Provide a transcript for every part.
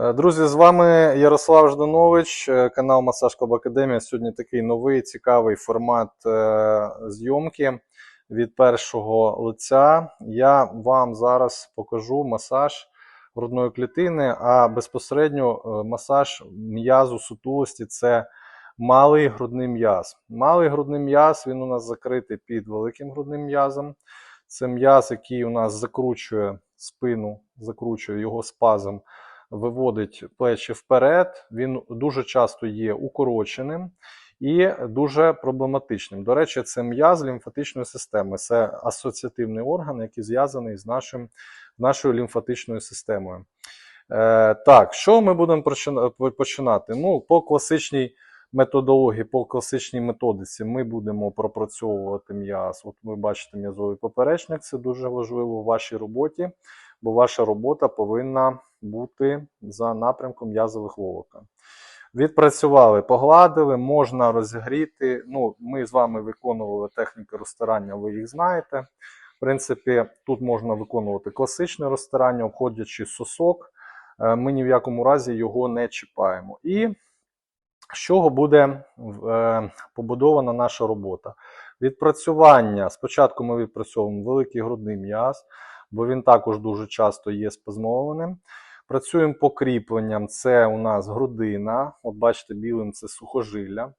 Е, Друзі, з вами Ярослав Жданович, е, канал Масаж Клуб Академія. Сьогодні такий новий цікавий формат е, зйомки від першого лиця. Я вам зараз покажу масаж грудної клітини, а безпосередньо масаж м'язу сутулості це малий грудний м'яз. Малий грудний м'яз він у нас закритий під великим грудним м'язом. Це м'яз, який у нас закручує спину, закручує його спазм виводить плечі вперед. Він дуже часто є укороченим і дуже проблематичним. До речі, це м'яз лімфатичної системи. Це асоціативний орган, який зв'язаний з нашим, нашою лімфатичною системою. Е, так, що ми будемо починати? Ну, по класичній методології, по класичній методиці ми будемо пропрацьовувати м'яз. От ви бачите м'язовий поперечник, це дуже важливо в вашій роботі, бо ваша робота повинна бути за напрямком м'язових волокон. Відпрацювали, погладили, можна розігріти. Ну, ми з вами виконували техніки розтирання, ви їх знаєте. В принципі, тут можна виконувати класичне розтирання, обходячи сосок. Е, Ми ні в якому разі його не чіпаємо. І з чого буде е, побудована наша робота? Відпрацювання. Спочатку ми відпрацьовуємо великий грудний м'яз, бо він також дуже часто є спазмованим. Працюємо по кріпленням. Це у нас грудина. От бачите, білим це сухожилля.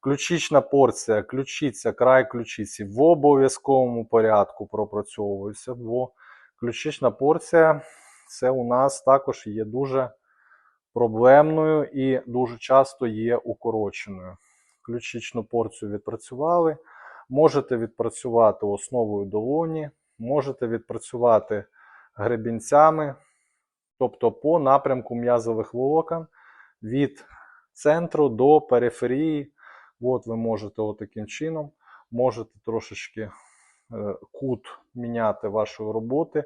Ключична порція, ключиця, край ключиці в обов'язковому порядку пропрацьовується, бо ключична порція це у нас також є дуже проблемною і дуже часто є укороченою. Ключичну порцію відпрацювали. Можете відпрацювати основою долоні, можете відпрацювати гребінцями, тобто по напрямку м'язових волокон від центру до периферії. От ви можете отаким чином, можете трошечки е, кут міняти вашої роботи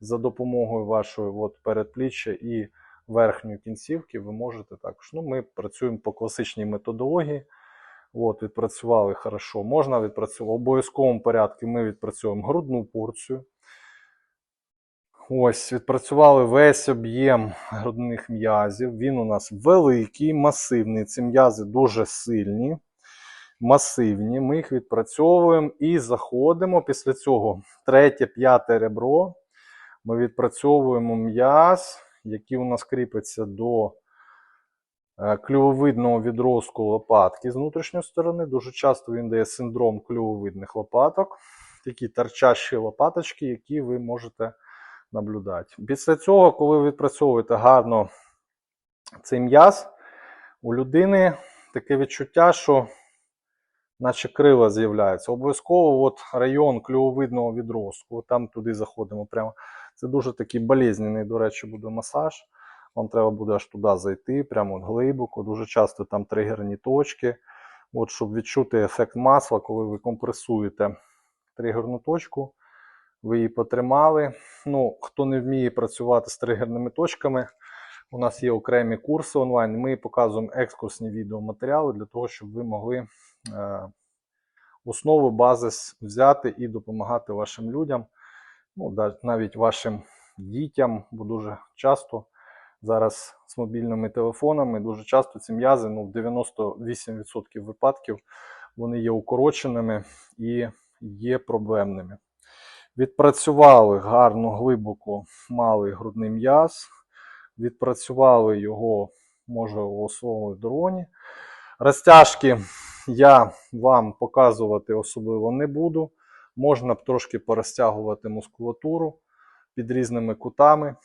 за допомогою вашої от, передпліччя і верхньої кінцівки. Ви можете також. Ну, ми працюємо по класичній методології. От, відпрацювали хорошо. Можна відпрацювати в обов'язковому порядку. Ми відпрацьовуємо грудну порцію. Ось, відпрацювали весь об'єм грудних м'язів. Він у нас великий, масивний. Ці м'язи дуже сильні, масивні. Ми їх відпрацьовуємо і заходимо. Після цього третє, п'яте ребро. Ми відпрацьовуємо м'яз, який у нас кріпиться до клювовидного відростку лопатки з внутрішньої сторони. Дуже часто він дає синдром клювовидних лопаток. Такі торчащі лопаточки, які ви можете наблюдати. Після цього, коли ви відпрацьовуєте гарно цей м'яз, у людини таке відчуття, що наче крила з'являються. Обов'язково от район клювовидного відростку, там туди заходимо прямо. Це дуже такий болезненний, до речі, буде масаж. Вам треба буде аж туди зайти, прямо глибоко. Дуже часто там тригерні точки. От, щоб відчути ефект масла, коли ви компресуєте тригерну точку, ви її потримали. Ну, хто не вміє працювати з тригерними точками, у нас є окремі курси онлайн. Ми показуємо екскурсні відеоматеріали для того, щоб ви могли е, основу базис взяти і допомагати вашим людям, ну, навіть вашим дітям, бо дуже часто зараз з мобільними телефонами дуже часто ці м'язи, ну, в 98% випадків, вони є укороченими і є проблемними. Відпрацювали гарно, глибоко малий грудний м'яз, відпрацювали його, може, у основі дроні. Розтяжки я вам показувати особливо не буду. Можна б трошки порозтягувати мускулатуру під різними кутами,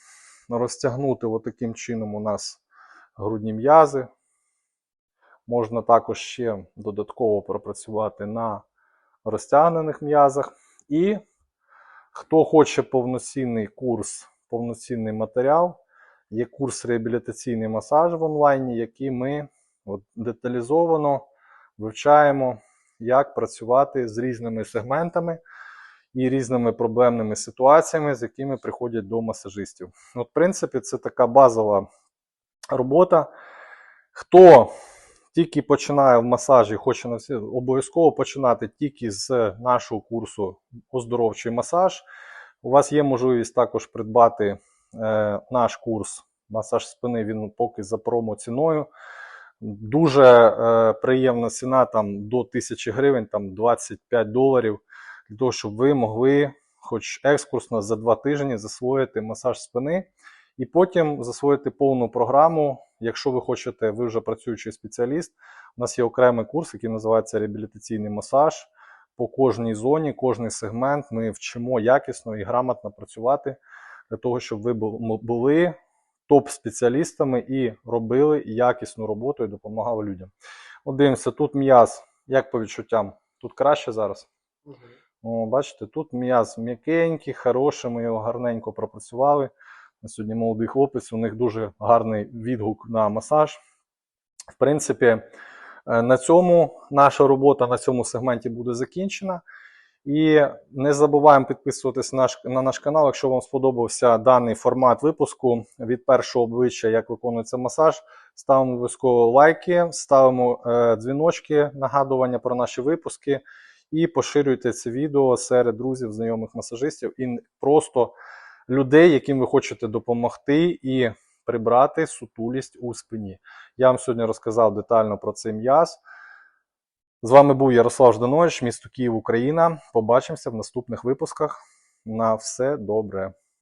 розтягнути отаким чином у нас грудні м'язи. Можна також ще додатково пропрацювати на розтягнених м'язах. І хто хоче повноцінний курс, повноцінний матеріал, є курс реабілітаційний масаж в онлайні, який ми деталізовано вивчаємо, як працювати з різними сегментами і різними проблемними ситуаціями, з якими приходять до масажистів. От, в принципі, це така базова робота. Хто тільки починає в масажі, хоче обов'язково починати тільки з нашого курсу оздоровчий масаж. У вас є можливість також придбати е, наш курс Масаж спини він поки за промо-ціною. Дуже е, приємна ціна там до 1000 гривень, там 25 доларів, для того, щоб ви могли хоч екскурсно за два тижні засвоїти масаж спини і потім засвоїти повну програму. Якщо ви хочете, ви вже працюючий спеціаліст. У нас є окремий курс, який називається реабілітаційний масаж. По кожній зоні, кожний сегмент ми вчимо якісно і грамотно працювати для того, щоб ви були топ-спеціалістами і робили якісну роботу і допомагали людям. От дивимося, тут м'яз, як по відчуттям, тут краще зараз. О, бачите, тут м'яз м'якенький, хороший, ми його гарненько пропрацювали. На сьогодні молодий хлопець, у них дуже гарний відгук на масаж. В принципі, е, на цьому наша робота на цьому сегменті буде закінчена. І не забуваємо підписуватись на наш, на наш канал, якщо вам сподобався даний формат випуску від першого обличчя, як виконується масаж. Ставимо обов'язково лайки, ставимо е, дзвіночки, нагадування про наші випуски і поширюйте це відео серед друзів, знайомих масажистів і просто людей, яким ви хочете допомогти і прибрати сутулість у спині. Я вам сьогодні розказав детально про цей м'яз. З вами був Ярослав Жданович, місто Київ, Україна. Побачимося в наступних випусках. На все добре.